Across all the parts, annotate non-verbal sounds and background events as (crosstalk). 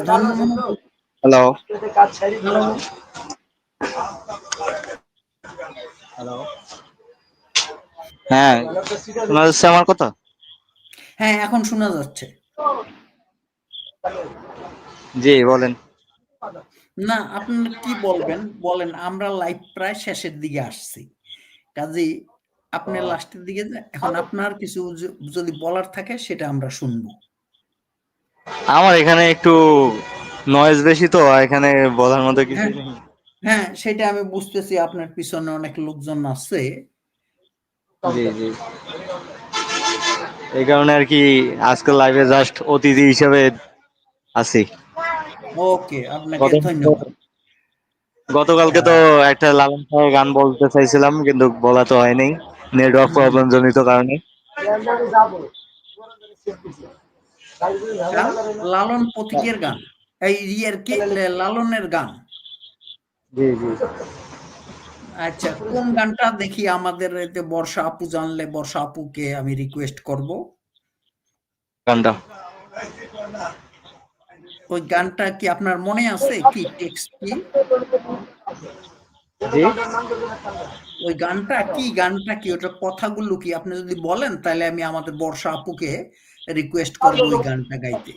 Hello hello হ্যাঁ শোনা যাচ্ছে আমার কথা? হ্যাঁ এখন শোনা যাচ্ছে। জি বলেন। না আপনারা কি বলবেন? বলেন আমরা লাইভ প্রায় শেষের দিকে আসছি। কাজেই আপনি লাস্টের দিকে এখন আপনার কিছু যদি বলার থাকে সেটা আমরা শুনব। আমার এখানে একটু নয়েজ বেশি তো এখানে বলার মতো কিছু হ্যাঁ। নেই। হ্যাঁ সেটা আমি বুঝতেছি আপনার পিছনে অনেক লোকজন আছে। জি জি। এই কারণে আর কি আজকে লাইভে জাস্ট অতিথি হিসেবে আছি। ওকে আপনাকে ধন্যবাদ। গতকালকে তো একটা লালন সাহের গান বলতে চাইছিলাম কিন্তু বলা তো হয়নি। নেটওয়ার্ক প্রবলেম জনিত কারণে? লালন প্রতীকের গান। এই ইয়ের কি? লালনের গান। জি জি। আচ্ছা কোন গানটা দেখি আমাদের এতে বর্ষা আপু জানলে? বর্ষা আপুকে আমি রিকোয়েস্ট করব। গানটা। ওই গানটা কি আপনার মনে আছে? কি টেক্সট কি? জি। ওই গানটা কি? গানটা কি? ওটা কথাগুলো কি? আপনি যদি বলেন তাহলে আমি আমাদের বর্ষা আপুকে রিকোয়েস্ট করব ওই গানটা গাইতে।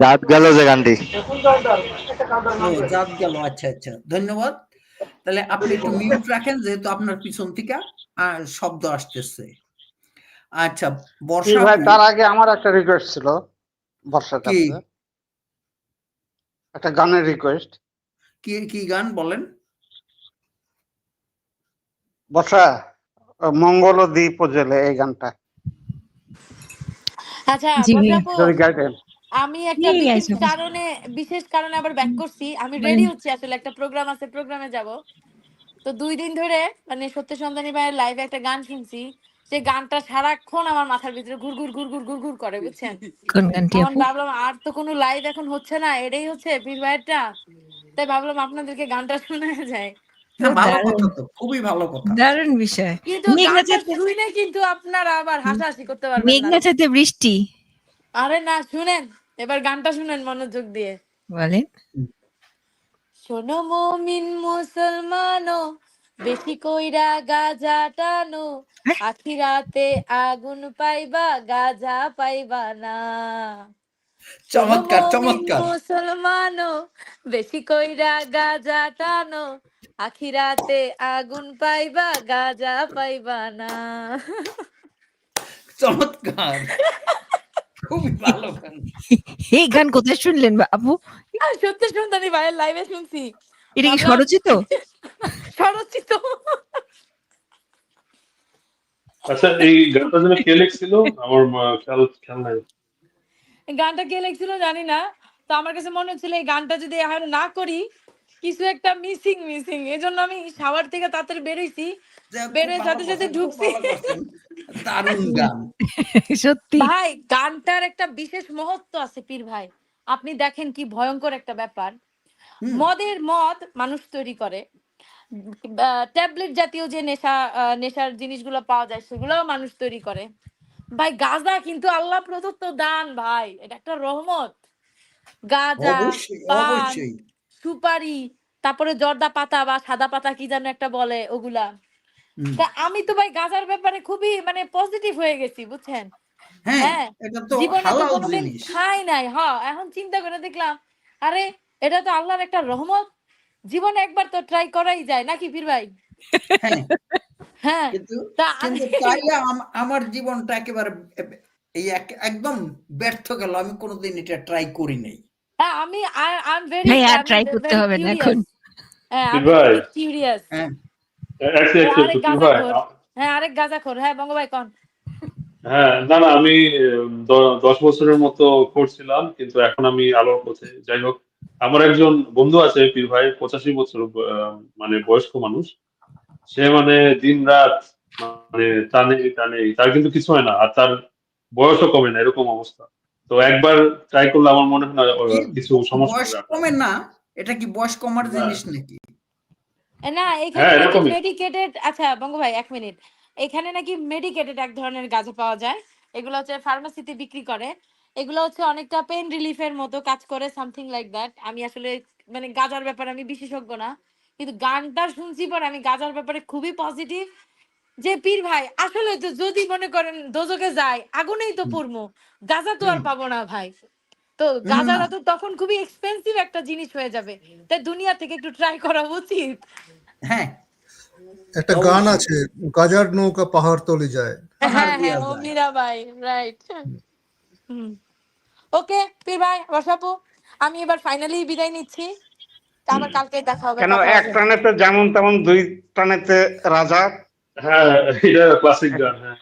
রাত গেল যে গানটি। ও জাত গেল আচ্ছা আচ্ছা ধন্যবাদ। তাহলে আপনি একটু মিউট রাখেন যেহেতু আপনার পিছন থেকে শব্দ আসতেছে। আচ্ছা বর্ষা ভাই তার আগে আমার একটা রিকোয়েস্ট ছিল বর্ষার কি? কাছে। একটা গানের রিকোয়েস্ট কি কি গান বলেন? বর্ষা মঙ্গল ও দ্বীপ জেলে এই গানটা। আচ্ছা আমি একটা বিশেষ। কারণে বিশেষ কারণে আবার ব্যাক করছি। আমি রেডি হচ্ছি আসলে একটা প্রোগ্রাম আছে প্রোগ্রামে যাব। তো দুই দিন ধরে মানে সত্য সন্ধানী ভাইয়ের লাইভে একটা গান শুনছি। সে গানটা সারাক্ষণ আমার মাথার ভিতরে ঘুর ঘুর ঘুর ঘুর ঘুর ঘুর করে বুঝছেন? কোন গানটি ভাবলাম আর তো কোনো লাইভ এখন হচ্ছে না এটাই হচ্ছে পীর ভাইয়েরটা। তাই ভাবলাম আপনাদেরকে গানটা শোনা যায়। ভালো কথা তো খুবই ভালো কথা। দারুণ বিষয়। কিন্তু মেঘনা গানটা চাঁদে- শুনে কিন্তু আপনারা আবার হাসাহাসি করতে পারবেন মেঘনা না বৃষ্টি। আরে না শুনেন এবার গানটা শুনেন মনোযোগ দিয়ে। বলেন। শোনো মমিন মুসলমানো বেশি কইরা গাজা টানো হ্যাঁ? আখিরাতে আগুন পাইবা গাজা পাইবা না। চমৎকার চমৎকার। মুসলমানো বেশি কইরা গাজা টানো আখিরাতে আগুন পাইবা গাজা পাইবা না। চমৎকার। খুবই ভালো গান। এই গান কোথায় শুনলেন বা- আপু আর সত্যি সন্তানি ভাইয়ের লাইভে শুনছি। এটা কি স্বরচিত? স্বরচিত। আচ্ছা এই গানটা যেন কে লিখছিল? আমার খেয়াল খেয়াল নাই। গানটা কে লিখছিল জানি না তো আমার কাছে মনে হচ্ছিল এই গানটা যদি এখন না করি কিছু একটা মিসিং মিসিং এই জন্য আমি শাওয়ার থেকে তাড়াতাড়ি বেরোইছি বেরোয় সাথে সাথে ঢুকছি। দারুণ (laughs) গান। সত্যি। ভাই গানটার একটা বিশেষ মহত্ব আছে পীর ভাই। আপনি দেখেন কি ভয়ঙ্কর একটা ব্যাপার। মদের মদ মানুষ তৈরি করে। ট্যাবলেট জাতীয় যে নেশা আহ, নেশার জিনিসগুলো পাওয়া যায় সেগুলোও মানুষ তৈরি করে। ভাই গাঁজা কিন্তু আল্লাহ প্রদত্ত দান ভাই। এটা একটা রহমত। গাঁজা সুপারি তারপরে জর্দা পাতা বা সাদা পাতা কি যেন একটা বলে ওগুলা। তা আমি তো ভাই গাঁজার ব্যাপারে খুবই মানে পজিটিভ হয়ে গেছি বুঝছেন? হ্যাঁ হ্যাঁ, জীবনে তো কোনোদিন খাই নাই হ্যাঁ এখন চিন্তা করে দেখলাম আরে এটা তো আল্লাহর একটা রহমত। জীবনে একবার তো ট্রাই করাই যায় নাকি পীর ভাই? হ্যাঁ কিন্তু তাইলে (laughs) আমার জীবনটা একেবারে এই একদম ব্যর্থ গেল। আমি কোনোদিন এটা ট্রাই করি নাই। হ্যাঁ, আমি আই এম ভেরি ট্রাই করতে হবে না এখন। হ্যাঁ আমি কিউরিয়াস হ্যাঁ। আরেক হ্যাঁ আরেক গাঁজাখোর। হ্যাঁ বঙ্গ কন। হ্যাঁ না না আমি দশ বছরের মতো করছিলাম কিন্তু এখন আমি আলোর পথে। যাই হোক আমার একজন বন্ধু আছে পীর ভাই পঁচাশি বছর আহ, মানে বয়স্ক মানুষ। সে মানে দিন রাত মানে টানে টানে তার কিন্তু কিছু হয় না আর তার বয়সও কমে না এরকম অবস্থা। তো একবার ট্রাই করলে আমার মনে হয় না কিছু সমস্যা বয়স কমে না? এটা কি বয়স কমার না। জিনিস নাকি? না হ্যাঁ, এখানে মেডিকেটেড আচ্ছা বঙ্গ ভাই এক মিনিট। এখানে নাকি মেডিকেটেড এক ধরনের গাঁজা পাওয়া যায়। এগুলো হচ্ছে ফার্মাসিতে বিক্রি করে। এগুলো হচ্ছে অনেকটা পেন রিলিফের মতো কাজ করে সামথিং লাইক দ্যাট আমি আসলে মানে গাজার ব্যাপারে আমি বিশেষজ্ঞ না। কিন্তু গানটা শুনছি পর আমি গাজার ব্যাপারে খুবই পজিটিভ যে পীর ভাই আসলে তো যদি মনে করেন দোজকে যায় আগুনেই তো পড়ব গাজা তো আর। পাবো না ভাই। তো না, গাজাটা তো তখন খুবই এক্সপেন্সিভ একটা জিনিস হয়ে যাবে। তাই দুনিয়া থেকে একটু ট্রাই করা উচিত। হ্যাঁ। একটা গান আছে গাজার নৌকা পাহাড় তলে যায়। হ্যাঁ হ্যাঁ ও যায়। মীরাবাই রাইট ওকে পীর ভাই বসাপু। আমি এবার ফাইনালি বিদায় নিচ্ছি। আবার কালকে দেখা হবে কেন এক। টানেতে যেমন তেমন দুই টানেতে রাজা। হ্যাঁ এটা ক্লাসিক গান হ্যাঁ।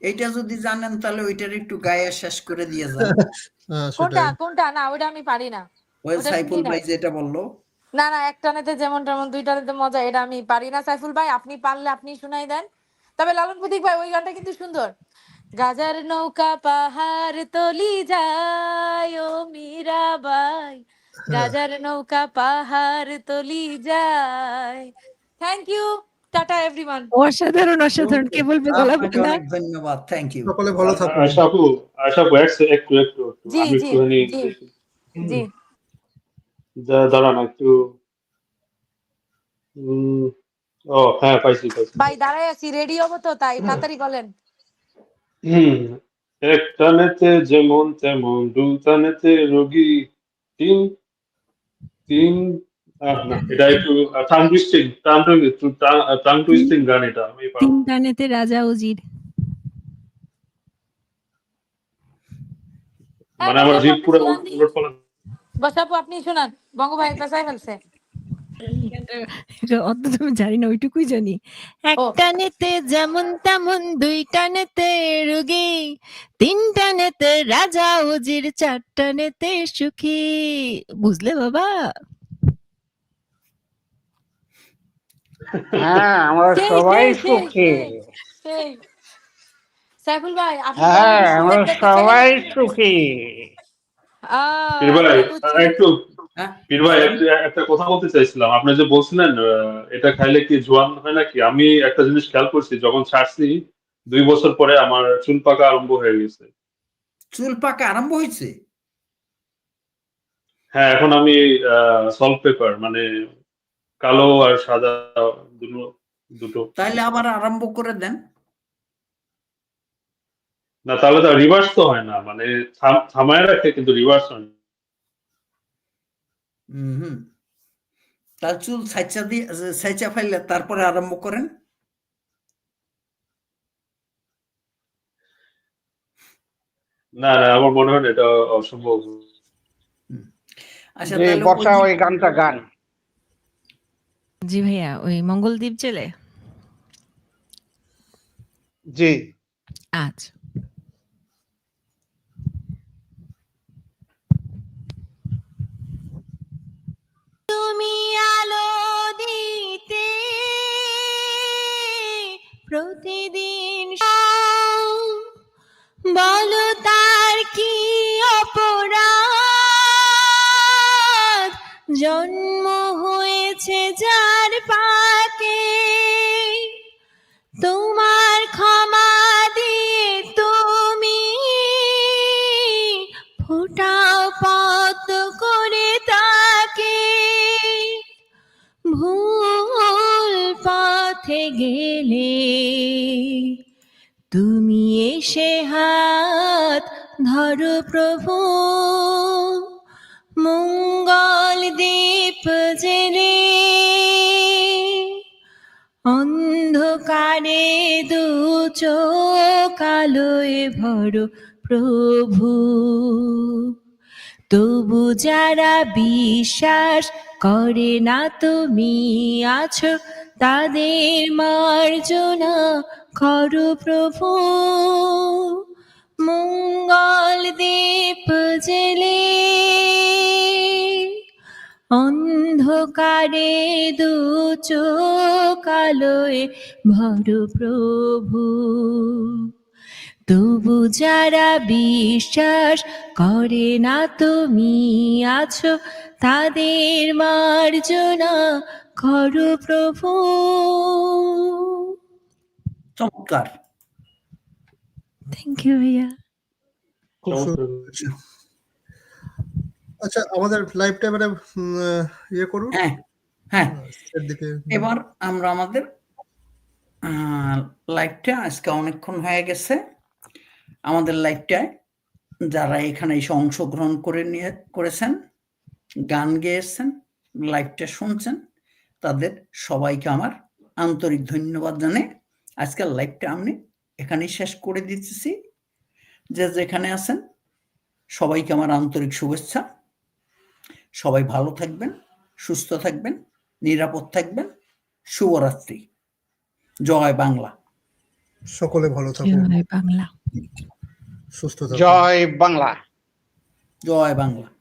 এইটা যদি জানেন তাহলে ওইটার একটু গায়ে শেষ করে দিয়ে যান। (laughs) হ্যাঁ, কোনটা কোনটা? না ওটা আমি পারি না। ওই সাইফুল ভাই যেটা বলল। না না এক টানেতে যেমন তেমন দুই টানেতে মজা এটা আমি পারি না। সাইফুল ভাই আপনি পারলে আপনি শুনাই দেন। তবে লালন প্রতীক ভাই ওই গানটা কিন্তু সুন্দর। গাজার নৌকা পাহাড় তলি যায় ও মীরাবাই গাজার নৌকা পাহাড় তলি যায়। থ্যাংক ইউ টাটা এভরিওয়ান অসাধারণ অসাধারণ। কে বলবে গলা আপনাকে ধন্যবাদ। থ্যাংক ইউ সকলে ভালো থাকুন। আশা আপু আশা আপু এক একটু একটু একটু। জি, জি। জি। দাঁড়ান একটু। ও হ্যাঁ পাইছি পাইছি। ভাই দাঁড়াই আছি রেডি হব তো তাই তাড়াতাড়ি বলেন। হুম এক টানেতে যেমন তেমন দু টানেতে রোগী তিন তিন আহ, না এটা একটু tongue twisting tongue tongue twisting গান এটা আমি পারব তিন না। টানেতে রাজা উজির মানে আমার জিভ পুরো। উলট পালট বসাপু আপনি শোনান বঙ্গ ভাই পেশায় ফেলছে অত তুমি জানি না ওইটুকুই জানি এক। টানেতে যেমন তেমন দুই টানেতে রুগী তিন টানেতে রাজা উজির চার টানেতে সুখী বুঝলে বাবা হ্যাঁ আমরা সবাই সুখী সেই, সেই। সাইফুল ভাই আপনি হ্যাঁ আমরা সবাই সুখী। একটু পীর ভাই একটা- একটা কথা বলতে চাইছিলাম। আপনি যে বলছিলেন এটা খাইলে কি জোয়ান হয় নাকি? আমি একটা জিনিস খেয়াল করছি যখন ছাড়ছি দুই বছর পরে আমার চুল পাকা আরম্ভ হয়ে গেছে। চুল পাকা আরম্ভ হয়েছে? হ্যাঁ এখন আমি সল্ট পেপার মানে কালো আর সাদা দুটো দুটো। তাহলে আবার আরম্ভ করে দেন। না তাহলে তো রিভার্স তো হয় না। মানে থামায় রাখে কিন্তু রিভার্স হয় না। হুম হুম তার চুল সাইচা দিয়ে সাইচা ফেললে তারপরে আরম্ভ করেন। না না আমার মনে হয় এটা অসম্ভব। আচ্ছা তাহলে বর্ষা ওই- গানটা গান। জি ভাইয়া ওই মঙ্গলদ্বীপ জেলে? জি। আজ তুমি আলো দিতে প্রতিদিন বলো তার কি অপরাধ? জন্ম হয়েছে যার পাকে গেলে তুমি এসে হাত ধরো প্রভু। মঙ্গল দীপ জেলে অন্ধকারে দু আলোয় ভরো প্রভু। তবু যারা বিশ্বাস করে না তুমি আছো তাদের মার্জনা করো প্রভু। মঙ্গল দীপ জেলে অন্ধকারে দু চোখ আলোয় ভর প্রভু। তবু যারা বিশ্বাস করে না তুমি আছো, তাদের মার্জনা করো প্রভু। চমৎকার। থ্যাংক ইউ ভাইয়া। আচ্ছা আমাদের লাইভটা এবারে ইয়ে করুন। হ্যাঁ হ্যাঁ। এবার আমরা আমাদের লাইভটা আজকে অনেকক্ষণ হয়ে গেছে। আমাদের লাইভটায় যারা এখানে এসে অংশগ্রহণ করে নিয়ে করেছেন গান গেয়েছেন লাইভটা শুনছেন তাদের সবাইকে আমার আন্তরিক ধন্যবাদ জানে আজকের লাইভটা আমি এখানেই শেষ করে দিতেছি। যে যেখানে আছেন সবাইকে আমার আন্তরিক শুভেচ্ছা। সবাই ভালো থাকবেন সুস্থ থাকবেন নিরাপদ থাকবেন। শুভরাত্রি। জয় বাংলা। সকলে ভালো থাকুন। জয় বাংলা। সুস্থ জয় বাংলা। জয় বাংলা।